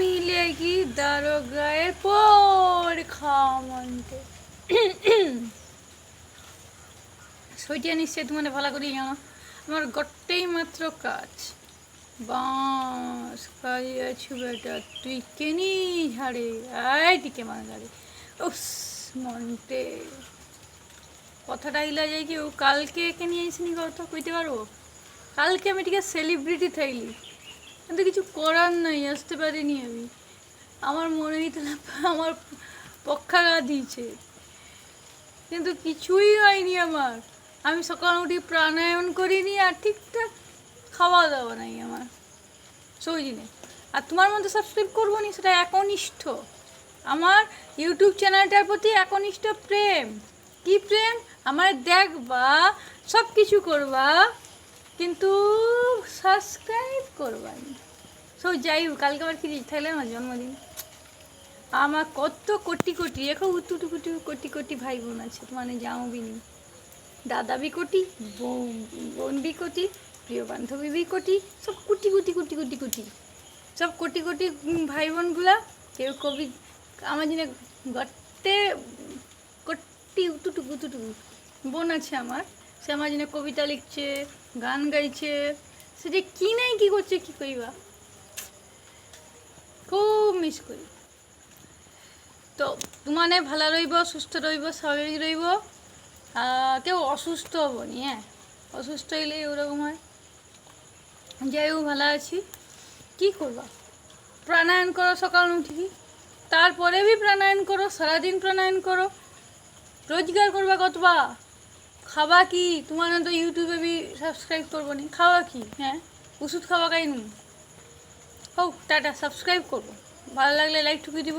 মিলে কি দারোগায়ের পর খাওয়া মন্তে সইটা নিশ্চয় তোমার ভালো করে জানো। আমার গট্টেই মাত্র কাজ। বাস কাজ আছি বেটা, তুই কেনি ঝাড়ে? আয় টিকে মার গাড়ি উস মন্টে কথাটা ইলা যাই কি ও কালকে একে নিয়ে আইসিনি কথা কইতে পারব? কালকে আমি ঠিক সেলিব্রিটি থাইলি। কিন্তু কিছু করার নাই, আসতে পারিনি আমি। আমার মনে হইতো না, আমার পক্ষাঘাত দিয়েছে। কিন্তু কিছুই হয়নি আমার। আমি সকাল উঠি প্রাণায়াম করিনি আর ঠিকঠাক খাওয়া দাওয়া নাই আমার। সৌজিনে আর তোমার মধ্যে সাবস্ক্রাইব করব নি, সেটা একনিষ্ঠ। আমার ইউটিউব চ্যানেলটার প্রতি একনিষ্ঠ প্রেম। কি প্রেম? আমার দেখবা সব কিছু করবা। কিন্তু সাবস্ক্রাইব করবা না সো যাই হোক কালকে আবার কি থাকলে আমার জন্মদিন। আমার কত কোটি কোটি এখন উটুটু কুটি কোটি কোটি ভাই বোন আছে মানে যাও বিনি দাদা বি কোটি বোন বি কোটি, প্রিয় বান্ধবী বি কোটি, সব কোটি কোটি কোটি কোটি কোটি। সব কোটি কোটি ভাই বোনগুলা, কেউ কবি, আমার জন্য গট্টে কোটি উতুটুকু উতুটুকু বোন আছে আমার। সে আমার জন্য কবিতা লিখছে, গান গাইছে। সে যে কি নাই কি করছে, কি কইবা? খুব মিস করি। তো তোমানে ভালো রইব, সুস্থ রইব, স্বাভাবিক রইব। কেউ অসুস্থ হবনি হ্যাঁ? অসুস্থ হইলেই ওরকম হয়। যাই হোক, ভালো আছি। কি করবা? প্রাণায়াম করো সকাল উঠি। তারপরে বি প্রাণায়াম করো, সারাদিন প্রাণায়াম করো। রোজগার করবা কতবা খাবা কি? তোমার তো ইউটিউবে বি সাবস্ক্রাইব করব নি। খাওয়া কি? হ্যাঁ। ওষুধ খাওয়া খাই নুন? হোক টাটা সাবস্ক্রাইব করব। ভালো লাগলে লাইক ঠুকিয়ে দিব।